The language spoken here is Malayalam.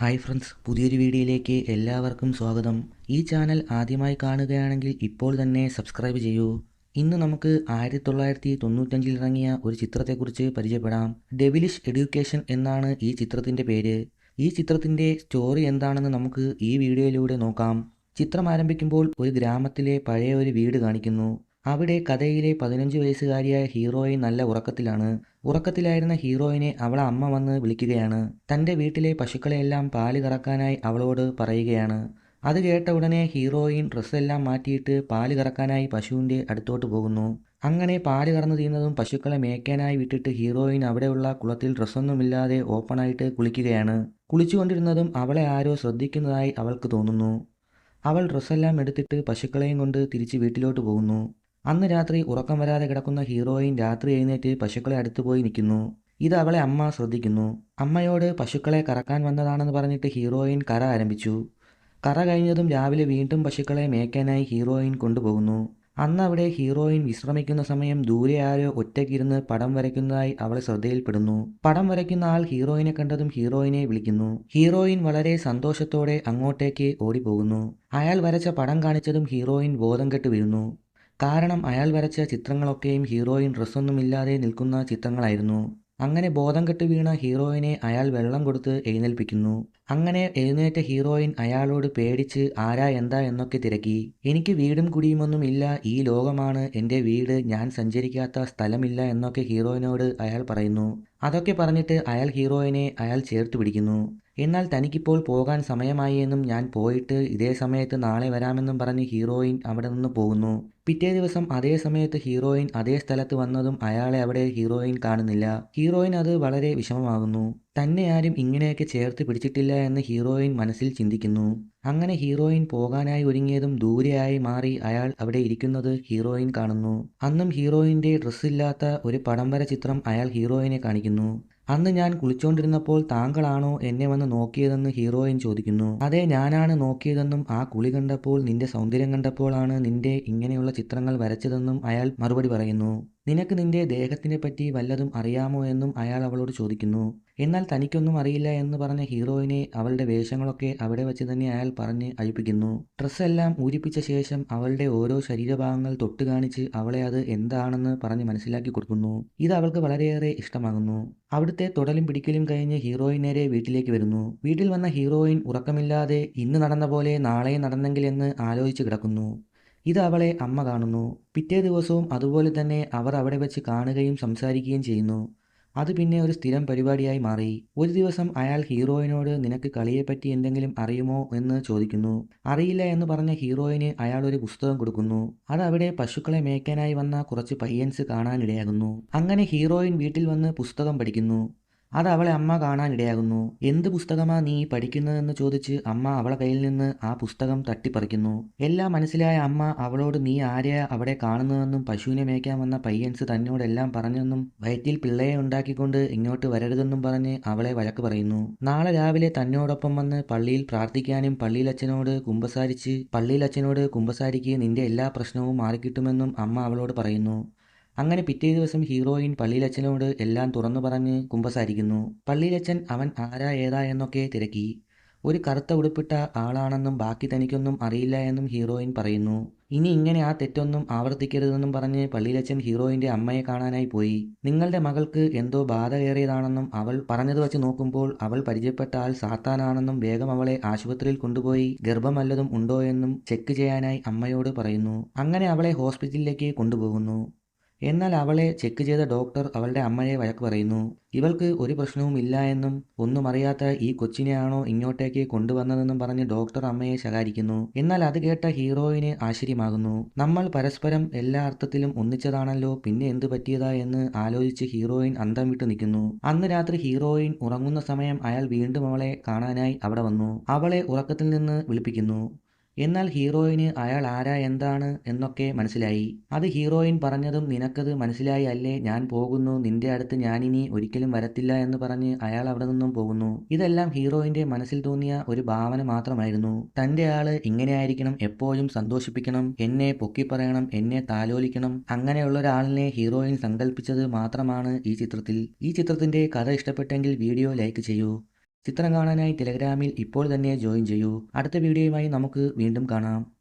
ഹായ് ഫ്രണ്ട്സ് പുതിയൊരു വീഡിയോയിലേക്ക് എല്ലാവർക്കും സ്വാഗതം. ഈ ചാനൽ ആദ്യമായി കാണുകയാണെങ്കിൽ ഇപ്പോൾ തന്നെ സബ്സ്ക്രൈബ് ചെയ്യൂ. ഇന്ന് നമുക്ക് ആയിരത്തി തൊള്ളായിരത്തി തൊണ്ണൂറ്റഞ്ചിൽ ഇറങ്ങിയ ഒരു ചിത്രത്തെക്കുറിച്ച് പരിചയപ്പെടാം. ഡെവിലിഷ് എഡ്യൂക്കേഷൻ എന്നാണ് ഈ ചിത്രത്തിന്റെ പേര്. ഈ ചിത്രത്തിന്റെ സ്റ്റോറി എന്താണെന്ന് നമുക്ക് ഈ വീഡിയോയിലൂടെ നോക്കാം. ചിത്രം ആരംഭിക്കുമ്പോൾ ഒരു ഗ്രാമത്തിലെ പഴയ ഒരു വീട് കാണിക്കുന്നു. അവിടെ കഥയിലെ പതിനഞ്ച് വയസ്സുകാരിയായ ഹീറോയിൻ നല്ല ഉറക്കത്തിലാണ്. ഉറക്കത്തിലായിരുന്ന ഹീറോയിനെ അവളെ അമ്മ വന്ന് വിളിക്കുകയാണ്. തന്റെ വീട്ടിലെ പശുക്കളെയെല്ലാം പാൽ കറക്കാനായി അവളോട് പറയുകയാണ്. അത് കേട്ട ഉടനെ ഹീറോയിൻ ഡ്രസ്സെല്ലാം മാറ്റിയിട്ട് പാൽ കറക്കാനായി പശുവിന്റെ അടുത്തോട്ട് പോകുന്നു. അങ്ങനെ പാൽ കറന്നു തീരുന്നതും പശുക്കളെ മേയ്ക്കാനായി വിട്ടിട്ട് ഹീറോയിൻ അവിടെയുള്ള കുളത്തിൽ ഡ്രസ്സൊന്നുമില്ലാതെ ഓപ്പണായിട്ട് കുളിക്കുകയാണ്. കുളിച്ചുകൊണ്ടിരുന്നതും അവളെ ആരോ ശ്രദ്ധിക്കുന്നതായി അവൾക്ക് തോന്നുന്നു. അവൾ ഡ്രസ്സെല്ലാം എടുത്തിട്ട് പശുക്കളെയും കൊണ്ട് തിരിച്ച് വീട്ടിലോട്ട് പോകുന്നു. അന്ന് രാത്രി ഉറക്കം വരാതെ കിടക്കുന്ന ഹീറോയിൻ രാത്രി എഴുന്നേറ്റ് പശുക്കളെ അടുത്ത് പോയി നിൽക്കുന്നു. ഇത് അവളെ അമ്മ ശ്രദ്ധിക്കുന്നു. അമ്മയോട് പശുക്കളെ കറക്കാൻ വന്നതാണെന്ന് പറഞ്ഞിട്ട് ഹീറോയിൻ കറ ആരംഭിച്ചു. കറ കഴിഞ്ഞതും രാവിലെ വീണ്ടും പശുക്കളെ മേയ്ക്കാനായി ഹീറോയിൻ കൊണ്ടുപോകുന്നു. അന്ന് അവിടെ ഹീറോയിൻ വിശ്രമിക്കുന്ന സമയം ദൂരെ ആരോ ഒറ്റയ്ക്കിരുന്ന് പടം വരയ്ക്കുന്നതായി അവളെ ശ്രദ്ധയിൽപ്പെടുന്നു. പടം വരയ്ക്കുന്ന ആൾ ഹീറോയിനെ കണ്ടതും ഹീറോയിനെ വിളിക്കുന്നു. ഹീറോയിൻ വളരെ സന്തോഷത്തോടെ അങ്ങോട്ടേക്ക് ഓടിപ്പോകുന്നു. അയാൾ വരച്ച പടം കാണിച്ചതും ഹീറോയിൻ ബോധം കെട്ട് വീഴുന്നു. കാരണം അയാൾ വരച്ച ചിത്രങ്ങളൊക്കെയും ഹീറോയിൻ ഡ്രസ്സൊന്നുമില്ലാതെ നിൽക്കുന്ന ചിത്രങ്ങളായിരുന്നു. അങ്ങനെ ബോധം കെട്ട് വീണ ഹീറോയിനെ അയാൾ വെള്ളം കൊടുത്ത് എഴുന്നേൽപ്പിക്കുന്നു. അങ്ങനെ എഴുന്നേറ്റ ഹീറോയിൻ അയാളോട് പേടിച്ച് ആരാ എന്താ? എന്നൊക്കെ തിരക്കി. എനിക്ക് വീടും കുടിയുമൊന്നും ഇല്ല ഈ ലോകമാണ്. എന്റെ വീട്. ഞാൻ സഞ്ചരിക്കാത്ത സ്ഥലമില്ല എന്നൊക്കെ ഹീറോയിനോട് അയാൾ പറയുന്നു. അതൊക്കെ പറഞ്ഞിട്ട് അയാൾ ഹീറോയിനെ അയാൾ ചേർത്ത് പിടിക്കുന്നു. എന്നാൽ തനിക്കിപ്പോൾ പോകാൻ സമയമായി എന്നും ഞാൻ പോയിട്ട് ഇതേ സമയത്ത് നാളെ വരാമെന്നും പറഞ്ഞ് ഹീറോയിൻ അവിടെ നിന്ന് പോകുന്നു. പിറ്റേ ദിവസം അതേ സമയത്ത് ഹീറോയിൻ അതേ സ്ഥലത്ത് വന്നതും അയാളെ അവിടെ ഹീറോയിൻ കാണുന്നില്ല. ഹീറോയിൻ അത് വളരെ വിഷമമാകുന്നു. തന്നെ ആരും ഇങ്ങനെയൊക്കെ ചേർത്ത് പിടിച്ചിട്ടില്ല എന്ന് ഹീറോയിൻ മനസ്സിൽ ചിന്തിക്കുന്നു. അങ്ങനെ ഹീറോയിൻ പോകാനായി ഒരുങ്ങിയതും ദൂരെയായി മാറി അയാൾ അവിടെ ഇരിക്കുന്നത് ഹീറോയിൻ കാണുന്നു. അന്നും ഹീറോയിന്റെ ഡ്രസ്സില്ലാത്ത ഒരു പടംവര ചിത്രം അയാൾ ഹീറോയിനെ കാണിക്കുന്നു. അന്ന് ഞാൻ കുളിച്ചോണ്ടിരുന്നപ്പോൾ താങ്കളാണോ എന്നെ വന്ന് നോക്കിയതെന്ന് ഹീറോയിൻ ചോദിക്കുന്നു. അതെ ഞാനാണ് നോക്കിയതെന്നും ആ കുളി കണ്ടപ്പോൾ നിന്റെ സൗന്ദര്യം കണ്ടപ്പോഴാണ് നിന്റെ ഇങ്ങനെയുള്ള ചിത്രങ്ങൾ വരച്ചതെന്നും അയാൾ മറുപടി പറയുന്നു. നിനക്ക് നിന്റെ ദേഹത്തിനെ പറ്റി വല്ലതും അറിയാമോ എന്നും അയാൾ അവളോട് ചോദിക്കുന്നു. എന്നാൽ തനിക്കൊന്നും അറിയില്ല എന്ന് പറഞ്ഞ ഹീറോയിനെ അവളുടെ വേഷങ്ങളൊക്കെ അവിടെ വെച്ച് തന്നെ അയാൾ പറഞ്ഞ് അഴിപ്പിക്കുന്നു. ഡ്രസ്സെല്ലാം ഊരിപ്പിച്ച ശേഷം അവളുടെ ഓരോ ശരീരഭാഗങ്ങൾ തൊട്ട് കാണിച്ച് അവളെ അത് എന്താണെന്ന് പറഞ്ഞ് മനസ്സിലാക്കി കൊടുക്കുന്നു. ഇത് അവൾക്ക് വളരെയേറെ ഇഷ്ടമാകുന്നു. അവിടുത്തെ തൊടലും പിടിക്കലും കഴിഞ്ഞ് ഹീറോയിൻ നേരെ വീട്ടിലേക്ക് വരുന്നു. വീട്ടിൽ വന്ന ഹീറോയിൻ ഉറക്കമില്ലാതെ ഇന്ന് നടന്ന പോലെ നാളെ നടന്നെങ്കിൽ എന്ന് ആലോചിച്ച് കിടക്കുന്നു. ഇത് അവളെ അമ്മ കാണുന്നു. പിറ്റേ ദിവസവും അതുപോലെ തന്നെ അവർ അവിടെ വെച്ച് കാണുകയും സംസാരിക്കുകയും ചെയ്യുന്നു. അത് പിന്നെ ഒരു സ്ഥിരം പരിപാടിയായി മാറി. ഒരു ദിവസം അയാൾ ഹീറോയിനോട് നിനക്ക് കളിയെപ്പറ്റി എന്തെങ്കിലും അറിയുമോ? എന്ന് ചോദിക്കുന്നു. അറിയില്ല എന്ന് പറഞ്ഞ ഹീറോയിന് അയാൾ ഒരു പുസ്തകം കൊടുക്കുന്നു. അത് അവിടെ പശുക്കളെ മേയ്ക്കാനായി വന്ന കുറച്ച് പയ്യൻസ് കാണാനിടയാകുന്നു. അങ്ങനെ ഹീറോയിൻ വീട്ടിൽ വന്ന് പുസ്തകം പഠിക്കുന്നു. അത് അവളെ അമ്മ കാണാനിടയാകുന്നു. എന്ത് പുസ്തകമാ നീ പഠിക്കുന്നതെന്ന് ചോദിച്ച് അമ്മ അവളെ കയ്യിൽ നിന്ന് ആ പുസ്തകം തട്ടിപ്പറിക്കുന്നു. എല്ലാം മനസ്സിലായ അമ്മ അവളോട് നീ ആരെയാ അവിടെ കാണുന്നതെന്നും പശുവിനെ മേയ്ക്കാൻ വന്ന പയ്യൻസ് തന്നോടെല്ലാം പറഞ്ഞെന്നും വയറ്റിൽ പിള്ളയെ ഉണ്ടാക്കിക്കൊണ്ട് ഇങ്ങോട്ട് വരരുതെന്നും പറഞ്ഞ് അവളെ വഴക്ക് പറയുന്നു. നാളെ രാവിലെ തന്നോടൊപ്പം വന്ന് പള്ളിയിൽ പ്രാർത്ഥിക്കാനും പള്ളിയിലച്ഛനോട് കുമ്പസാരിച്ച് പള്ളിയിലച്ഛനോട് കുമ്പസാരിക്ക് നിന്റെ എല്ലാ പ്രശ്നവും മാറിക്കിട്ടുമെന്നും അമ്മ അവളോട് പറയുന്നു. അങ്ങനെ പിറ്റേ ദിവസം ഹീറോയിൻ പള്ളിയിലച്ഛനോട് എല്ലാം തുറന്നു പറഞ്ഞ് കുമ്പസാരിക്കുന്നു. പള്ളിയിലച്ഛൻ അവൻ ആരാ ഏതാ എന്നൊക്കെ തിരക്കി. ഒരു കറുത്ത ഉടുപ്പിട്ട ആളാണെന്നും ബാക്കി തനിക്കൊന്നും അറിയില്ല എന്നും ഹീറോയിൻ പറയുന്നു. ഇനി ഇങ്ങനെ ആ തെറ്റൊന്നും ആവർത്തിക്കരുതെന്നും പറഞ്ഞ് പള്ളിയിലച്ഛൻ ഹീറോയിന്റെ അമ്മയെ കാണാനായി പോയി. നിങ്ങളുടെ മകൾക്ക് എന്തോ ബാധ കയറിയതാണെന്നും അവൾ പറഞ്ഞത് വെച്ച് നോക്കുമ്പോൾ അവൾ പരിചയപ്പെട്ട ആൾ സാത്താനാണെന്നും വേഗം അവളെ ആശുപത്രിയിൽ കൊണ്ടുപോയി ഗർഭം വല്ലതും ഉണ്ടോ എന്നും ചെക്ക് ചെയ്യാനായി അമ്മയോട് പറയുന്നു. അങ്ങനെ അവളെ ഹോസ്പിറ്റലിലേക്ക് കൊണ്ടുപോകുന്നു. എന്നാൽ അവളെ ചെക്ക് ചെയ്ത ഡോക്ടർ അവളുടെ അമ്മയെ വഴക്ക് പറയുന്നു. ഇവൾക്ക് ഒരു പ്രശ്നവും ഇല്ല എന്നും ഒന്നും അറിയാത്ത ഈ കൊച്ചിനെയാണോ ഇങ്ങോട്ടേക്ക് കൊണ്ടുവന്നതെന്നും പറഞ്ഞ് ഡോക്ടർ അമ്മയെ ശകാരിക്കുന്നു. എന്നാൽ അത് കേട്ട ഹീറോയിന് ആശ്ചര്യമാകുന്നു. നമ്മൾ പരസ്പരം എല്ലാ അർത്ഥത്തിലും ഒന്നിച്ചതാണല്ലോ പിന്നെ എന്ത് പറ്റിയതാ എന്ന് ആലോചിച്ച് ഹീറോയിൻ അന്തം വിട്ട് നിൽക്കുന്നു. അന്ന് രാത്രി ഹീറോയിൻ ഉറങ്ങുന്ന സമയം അയാൾ വീണ്ടും അവളെ കാണാനായി അവിടെ വന്നു. അവളെ ഉറക്കത്തിൽ നിന്ന് വിളിപ്പിക്കുന്നു. എന്നാൽ ഹീറോയിന് അയാൾ ആരാ എന്താണ് എന്നൊക്കെ മനസ്സിലായി. അത് ഹീറോയിൻ പറഞ്ഞതും നിനക്കത് മനസ്സിലായി അല്ലേ? ഞാൻ പോകുന്നു. നിന്റെ അടുത്ത് ഞാനിനി ഒരിക്കലും വരത്തില്ല എന്ന് പറഞ്ഞ് അയാൾ അവിടെ നിന്നും പോകുന്നു. ഇതെല്ലാം ഹീറോയിന്റെ മനസ്സിൽ തോന്നിയ ഒരു ഭാവന മാത്രമായിരുന്നു. തന്റെ ആൾ ഇങ്ങനെയായിരിക്കണം എപ്പോഴും സന്തോഷിപ്പിക്കണം എന്നെ പൊക്കിപ്പറയണം എന്നെ താലോലിക്കണം. അങ്ങനെയുള്ള ഒരാളിനെ ഹീറോയിൻ സങ്കല്പിച്ചത് മാത്രമാണ് ഈ ചിത്രത്തിൽ. ഈ ചിത്രത്തിന്റെ കഥ ഇഷ്ടപ്പെട്ടെങ്കിൽ വീഡിയോ ലൈക്ക് ചെയ്യൂ. ചിത്രം കാണാനായി ടെലഗ്രാമിൽ ഇപ്പോൾ തന്നെ ജോയിൻ ചെയ്യൂ. അടുത്ത വീഡിയോയുമായി നമുക്ക് വീണ്ടും കാണാം.